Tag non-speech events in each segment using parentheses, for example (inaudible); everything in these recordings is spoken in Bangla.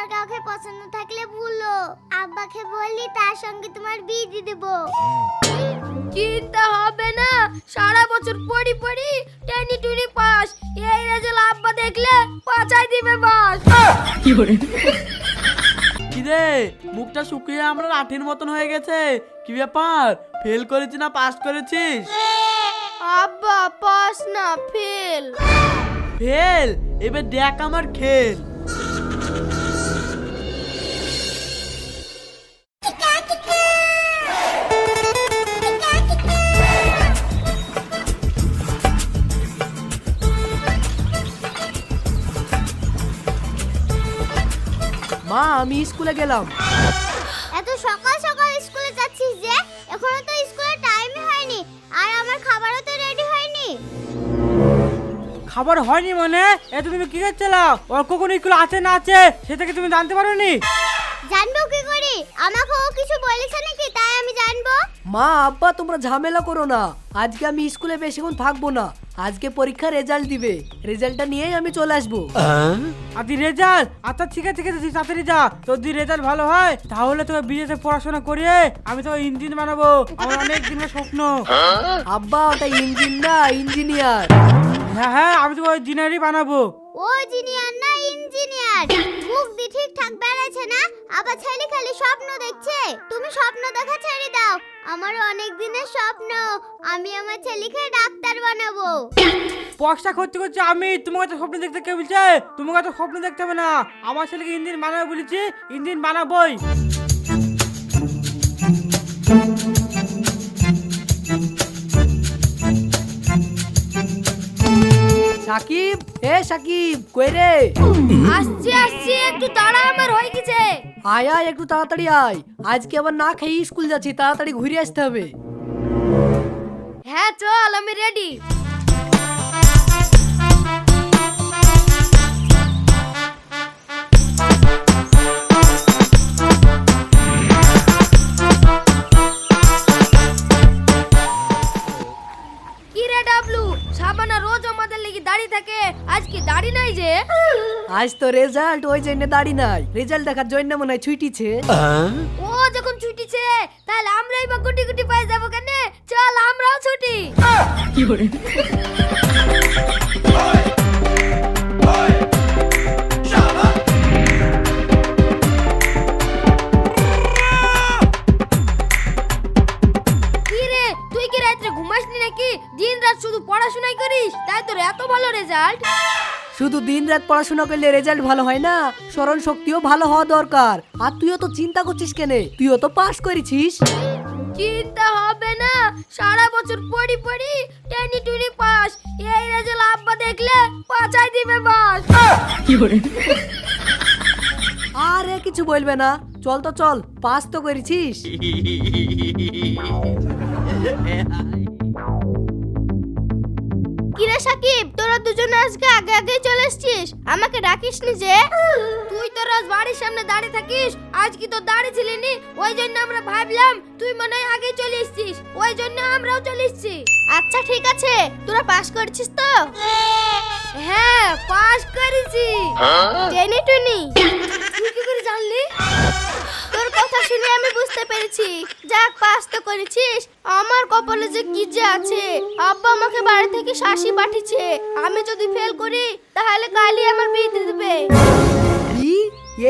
তোমার কাউকে পছন্দ থাকলে ভুলো। আব্বাকে বললি তার সঙ্গে তোমার বিয়ে দিয়ে দেবো। চিন্তা হবে না সারা বছর পড়ি পড়ি টেনি টুনি পাস। এই রেজাল্ট আব্বা দেখলে পাচাই দিবে বাস। কি করে কিরে মুখটা শুকিয়ে আমরা লাঠির মতন হয়ে গেছে। কি ব্যাপার? ফেল করেছিস না পাস করেছিস? আব্বা পাস না ফেল। ফেল? এবার দেখ আমার খেল। মা আমি স্কুলে গেলাম। এত সকাল সকাল স্কুলে যাচ্ছিস যে? এখনও তো স্কুলে টাইমই হয়নি। আর আমার খাবারও তো রেডি হয়নি। খাবার হয়নি মানে? এত তুমি কি করছিলা ওর কখন স্কুল আছে না আছে সেটা কি তুমি জানতে পারো নি জানব কি করি? আমাকে ও কিছু বলেছে নাকি? তাই আমি জানব। মা আব্বা তোমরা ঝামেলা করো না। আজকে আমি স্কুলে বেশিক্ষণ থাকব না। আজকে পরীক্ষার রেজাল্ট দিবে। রেজাল্টটা নিয়েই আমি চলে আসব। আর তুই রেজাল্ট? আচ্ছা ঠিক আছে ঠিক আছে তুই তাড়াতাড়ি যা তোর যদি রেজাল্ট ভালো হয় তাহলে তোকে বিদেশে পড়াশোনা করিয়ে আমি তোকে ইঞ্জিন বানাবো। আমার অনেক দিনের স্বপ্ন। আব্বা ওটা ইঞ্জিন না ইঞ্জিনিয়ার। হ্যাঁ হ্যাঁ আমি তোকে ইঞ্জিনিয়ারই বানাবো। ও ইঞ্জিনিয়ার না ইঞ্জিনিয়ার। মুখ দি ঠিকঠাক বেড়াচ্ছে না? আবার ছেলে খালি স্বপ্ন দেখছে। তুমি স্বপ্ন দেখা ছেড়ে দাও। আমার অনেক দিনের স্বপ্ন। আমি আমার ছেলেকে ডাক্তার বানাবো। পয়সা খরচ করছে আমি তোমার কাছে স্বপ্ন দেখতে কে বলছে? তোমার কাছে স্বপ্ন দেখতে হবে না। আমার ছেলেকে ইঞ্জিন বানাবো বলেছি ইঞ্জিন বানাবোই। সাকিব এ সাকিব কই রে? আসছি আসছি একটু দাঁড়া আমার হয়ে গেছে। আয় আয় একটু তাড়াতাড়ি আয়। আজকে আবার না খেয়ে স্কুল যাচ্ছি তাড়াতাড়ি ঘুরে আসতে হবে। হ্যাঁ চল আমি রেডি দাঁড়িয়ে থাকে। আজ কি দাড়ি নাই যে? আজ তো রেজাল্ট ওই জন্য দাঁড়ি নাই। রেজাল্ট দেখার জন্য মনে হয় ছুটিছে। ও যখন ছুটিছে তাহলে আমরাই বা গুটি গুটি পাই যাব কেন? চল আমরাও ছুটি। কি দিন রাত পড়াশোনা করলে রেজাল্ট ভালো হয় না। স্মরণ শক্তিও ভালো হওয়া দরকার। আর তুইও তো চিন্তা করছিস কেনে? তুইও তো পাস করেছিস। চিন্তা হবে না। সারা বছর পড়ি পড়ি টেনি টুনি পাস এই রেজাল্ট আব্বা দেখলে পাচাই দিবে বাস। আরে কিছু বলবে না। চল তো চল পাস তো করেছিস। (laughs) কিরে সাকিব তোরা দুজনে আজকে আগে আগে চলে এসছিস। আমাকে ডাকিস নি যে। তুই তো রোজ বাড়ির সামনে দাঁড়িয়ে থাকিস আজ কি তোর দাঁড়িয়ে ছিলি নি ওই জন্য আমরা ভাবলাম তুই মনে হয় আগে চলে এসছিস। ওই জন্য আমরাও চলে এসছি। আচ্ছা ঠিক আছে। তোরা পাস করেছিস তো? হ্যাঁ পাস করেছি। টেনে টুনি। তুই কি করে জানলি? তোর কথা শুনে আমি বুঝতে পেরেছি। যাক, পাস তো করেছিস। আমার কপালে যে কি যে আছে। আব্বা আমাকে বাড়ি থেকে শাসি পাঠিয়েছে। আমি যদি ফেল করি, তাহলে কালি আমার বিয়ে দিবে। বি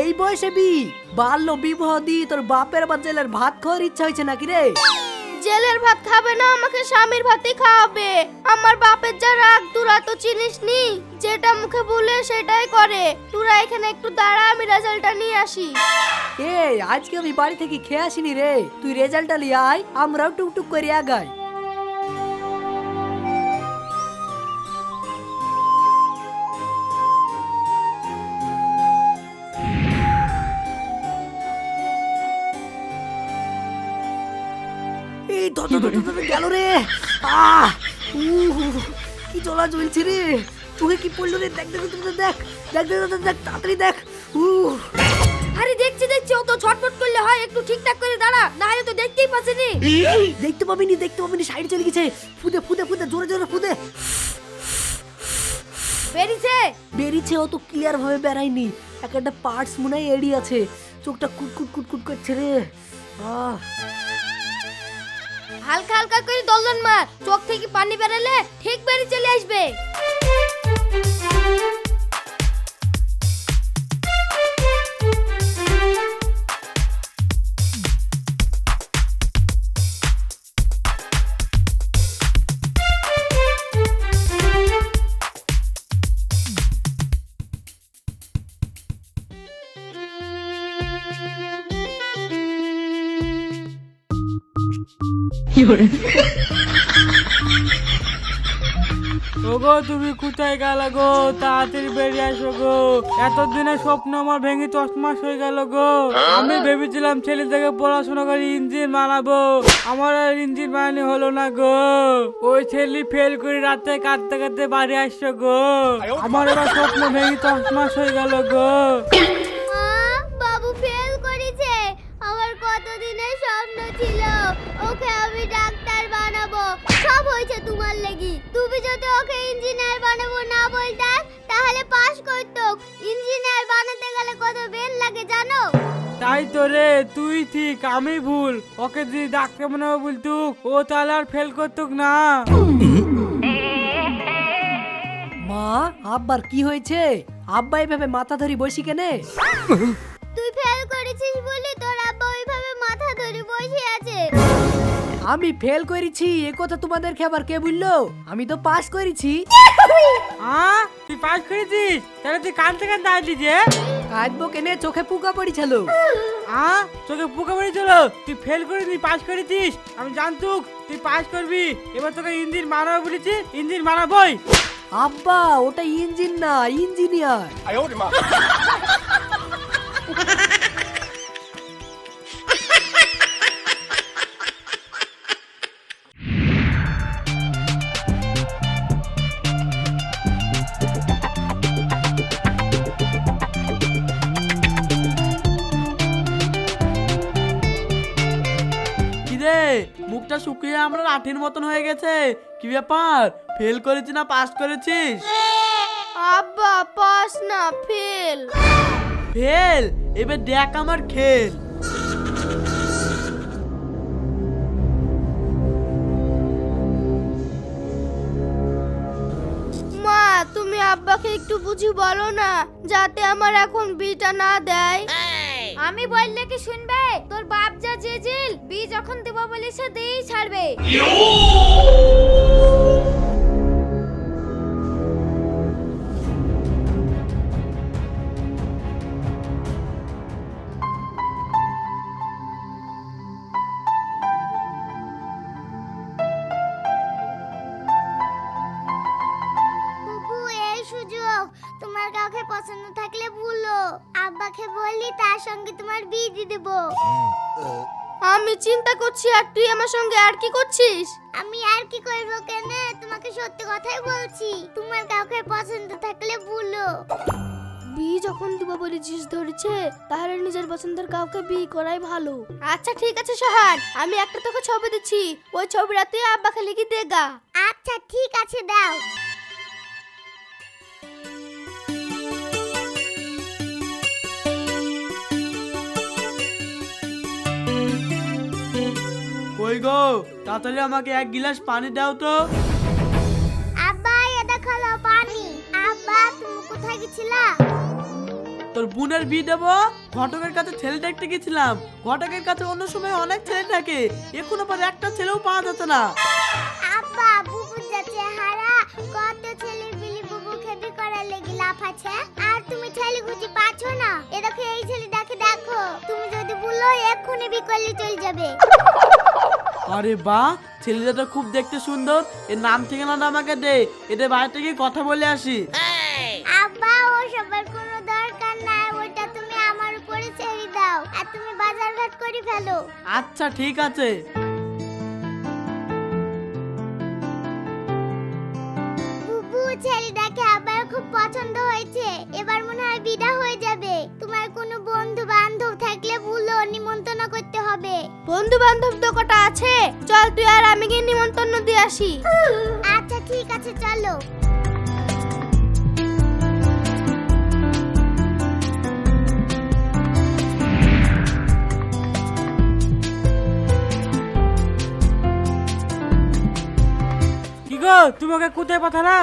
এই বয়সে বি? বাল্য বিবাহ দি তোর বাপের বা জেলের ভাত খাওয়ার ইচ্ছা হয়েছে নাকি রে? জেলের ভাত খাবে না, আমাকে স্বামীর ভাতই খাওয়াবে। আমার বাপের যা রাগ, তোরা তো চিনিস নি। যেটা মুখে বলে সেটাই করে। তোরা এখানে একটু দাঁড়া, আমি রেজাল্টটা নিয়ে আসি। এই, আজকে আমি বাড়ি থেকে খেয়ে আসিনি রে। তুই রেজাল্টটা লিয়ে আয়, আমরাও টুকটুক করে আগাই। আহ কি চলা চলছে রে? তোকে কি পড়ল রে? দেখ দেখ তুমি দেখ দেখ দেখ তাড়াতাড়ি দেখ। উ আরে দেখছি দেখছি অত ছটফট করলে হয় একটু ঠিকঠাক করে দাঁড়া না হলে তো দেখতেই পাচ্ছিনি। দেখতে পাবিনি দেখতে পাবিনি সাইড চলে গেছে। ফুদে ফুদে ফুদে জোরে জোরে ফুদে। বেরিছে বেরিছে অত ক্লিয়ার ভাবে বেরায়নি একটা পার্টস মনে হয় এড়ি আছে। চোখটা কুট কুট কুট কুট করছে রে। আহ। হালকা হালকা করে দলন মার। চোখ থেকে পানি বেরালে ঠিক বেরিয়ে চলে আসবে। ওগো, তুমি কোথায় গেল গো? তাড়াতাড়ি বেরিয়ে আসো গো। এতদিনের স্বপ্ন আমার ভেঙে দশ মাস হয়ে গেল গো। আমি ভেবেছিলাম ছেলে থেকে পড়াশোনা করে ইঞ্জিন বানাবো। আমার আর ইঞ্জিন বানানি হলো না গো। ওই ছেলে ফেল করে রাতে কাঁদতে কাঁদতে বাড়ি আসছো গো। আমার এবার স্বপ্ন ভেঙে দশ মাস হয়ে গেল গো। স্বপ্ন ছিল ওকে আমি ডাক্তার বানাবো। সব হয়েছে তোমার লেগি। তুমি যদি ওকে ইঞ্জিনিয়ার বানাবো না বলতে তাহলে পাস করতো। ইঞ্জিনিয়ার বানাতে গেলে কত বেল লাগে জানো? তাই তো রে তুই ঠিক আমি ভুল। ওকে যদি ডাক্তার বানাবো বলতুক ও তাহলে আর ফেল করতুক না। মা আব্বার কি হয়েছে? আব্বা এভাবে মাথা ধরি বসি কেনে? তুই ফেল করেছিস বলে তোর আমি ফেল করেছি এ কথা তোমাদেরকে আবার কে বলল? আমি তো পাস করেছি। আ তুই পাস করেছিস? তাহলে তুই কানতে কানতে আসলি যে? কাঁদবো কেনে? চোখে পোকা পড়েছিল। আ তোকে পোকা পড়েছিল? তুই ফেল করে তুই পাস করেছিস? আমি জানতুক তুই পাস করবি। এবার তোকে ইঞ্জিন মারাবো বলেছি ইঞ্জিন মারাবই। আব্বা ওটা ইঞ্জিন না ইঞ্জিনিয়ার। মুখটা শুকিয়ে আমরা লাঠির মতন হয়ে গেছে। কি ব্যাপার? ফেল করেছি না পাস করেছিস? আব্বা পাস না ফেল ফেল এবার দেখ আমার খেল। মা তুমি আব্বাকে একটু বুঝি বলো না যাতে আমার এখন বিটা না দেয়। আমি বললে কি শুনবে? তোর বাপ যা জেজেল বি যখন দেব বলেছে দেই ছাড়বে। আব্বাকে বললি তার সঙ্গে তোমার বিয়ে দিয়ে দেবো। আমি চিন্তা করছি আর তুই আমার সঙ্গে আর কি করছিস? আমি আর কি করব কেন? তোমাকে সত্যি কথাই বলছি তোমার কাউকে পছন্দ থাকলে বলো। বি যখন দিব বলে বলেছিস ধরেছে তাহলে নিজের পছন্দের কাউকে বিয়ে করাই ভালো। আচ্ছা ঠিক আছে সোহান আমি একটা তোকে ছবি দিচ্ছি। ওই ছবিটা তুই আব্বাকে লিখে দেগা আচ্ছা ঠিক আছে দাও। কই গো? তাড়াতাড়ি আমাকে এক গিলাস পানি দাও তো। আব্বা এটা খালো পানি। আব্বা তুমি কোথায় গেছিলা? তোর বোনের বিয়ে দেবো? ঘটকের কাছে ছেলে দেখতে গেছিলাম। ঘটকের কাছে অন্য সময় অনেক ছেলে থাকে। এখন আবার একটা ছেলেও পাওয়া যাচ্ছে না। আব্বা বুবু যা চেহারা কত ছেলে বিলি বুবু খেবি করার লেগে লাফাচ্ছে। আর তুমি ছেলে খুঁজে পাচ্ছ না। এ দেখো এই তুমি বলো এক্ষুনি বিকলে চলে যাবে। আরে বা ছেলেটা তো খুব দেখতে সুন্দর। এর নাম ঠিকানাটা আমাকে দে। এদের বাড়িতে গিয়ে কথা বলে আসি। আব্বা ও সবার কোনো দরকার নাই। ওটা তুমি আমার উপরে ছেড়ে দাও। আর তুমি বাজার ঘাট করে ফেলো। আচ্ছা ঠিক আছে। করতে হবে। বন্ধু বান্ধব তো কটা আছে। চল তুই আর আমি গিয়ে নিমন্ত্রণ দিয়ে আসি। আচ্ছা ঠিক আছে চলো। তুমি ওকে কোথায় পাঠালা?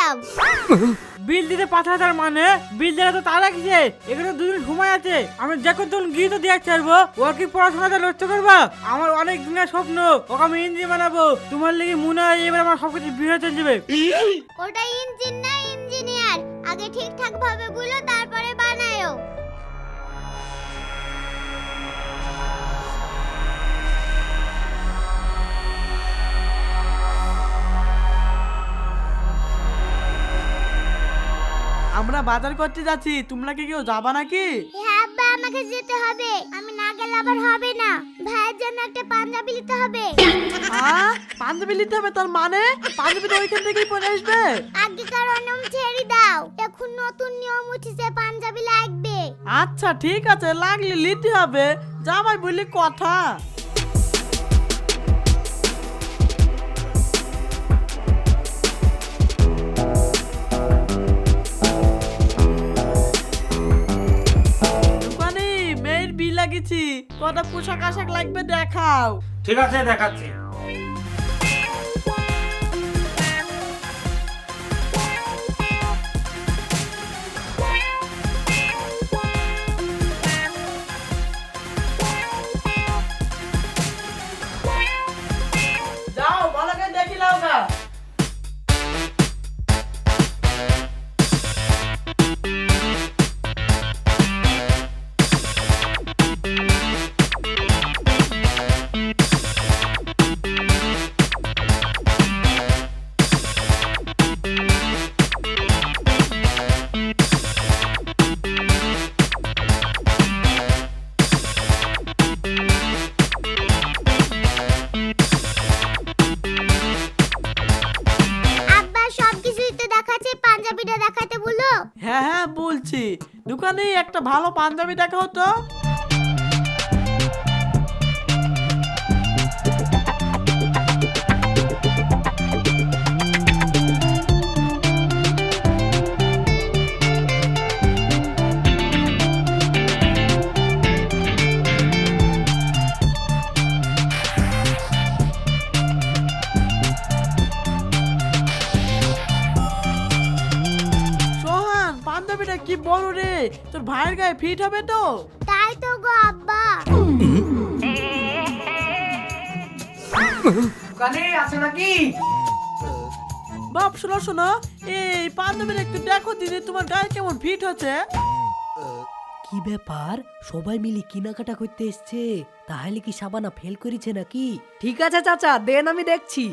দিতে পাঠালাম বিল দিতে পাঠা তার মানে? বিল দিলে তো তারা কিসে এখানে দুদিন সময় আছে। আমি যখন তখন গিয়ে তো দিয়ে ছাড়বো। ও কি পড়াশোনাটা নষ্ট করবা? আমার অনেক দিনের স্বপ্ন। ওকে আমি ইঞ্জিন বানাবো। তোমার লেগে মনে হয় এবার আমার সবকিছু বিয়ে চলে যাবে। ওটা ইঞ্জিন না ইঞ্জিনিয়ার। আগে ঠিকঠাক ভাবে বলো তারপরে আমরা বাজার করতে যাচ্ছি তোমরা কি কেউ যাবা নাকি? হ্যাঁ আব্বা আমাকে যেতে হবে। আমি না গেলে আবার হবে না। ভাইয়ের জন্য একটা পাঞ্জাবি নিতে হবে। আহ পাঞ্জাবি নিতে হবে তার মানে? পাঞ্জাবি তো ওইখান থেকেই পরে আসবে? আগেকার নিয়ম ছেড়ে দাও। এখন নতুন নিয়ম উঠেছে পাঞ্জাবি লাগবে। আচ্ছা ঠিক আছে লাগলে নিতে হবে। জামাই বললি কথা। লাগিয়েছি কটা পোশাক আশাক লাগবে দেখাও। ঠিক আছে দেখাচ্ছি। দোকানে একটা ভালো পাঞ্জাবি দেখা হতো। তোর ভাইয়ের গায়ে ফিট হবে তো? তাই তো গো আব্বা। দোকানে আছে নাকি? বাপ শোনো শোনো। এই পাঞ্জাবিটা একটু দেখো দিদি তোমার গায়ে কেমন ফিট হচ্ছে? কি ব্যাপার? সবাই মিলে কেনাকাটা করতে এসছে। তাহলে কি সাবানা ফেল করেছে নাকি? ঠিক আছে চাচা দেন আমি দেখছি।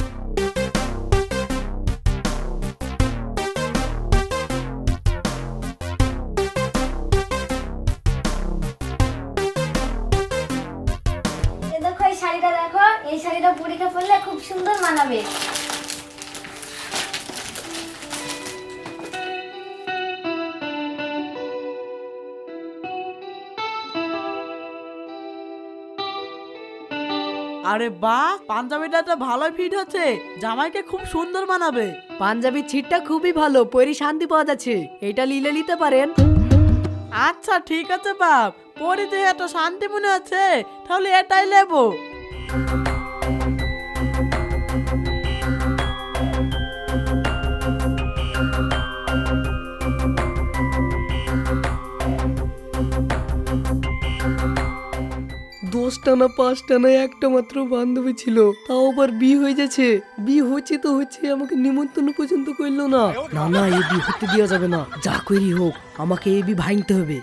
বুড়িকে পরলে খুব সুন্দর মানাবে। আরে বাহ পাঞ্জাবিটা তো ভালোই ফিট হচ্ছে। জামাইকে খুব সুন্দর মানাবে। পাঞ্জাবির ছিটটা খুবই ভালো পরি শান্তি পাওয়া যাচ্ছে। এটা লিলে নিতে পারেন। আচ্ছা ঠিক আছে বাপ। পরিতে এত শান্তি মনে হচ্ছে তাহলে এটাই নেব। দশটা না পাঁচটা না একটা মাত্র বান্ধবী ছিল। তাও আবার বিয়ে হয়ে যাচ্ছে। বিয়ে হচ্ছে তো হচ্ছে, আমাকে নিমন্ত্রণ পর্যন্ত করল না। না না এই বিয়ে হতে দেওয়া যাবে না। যা করি হোক, আমাকে এ বি ভাঙতে হবে।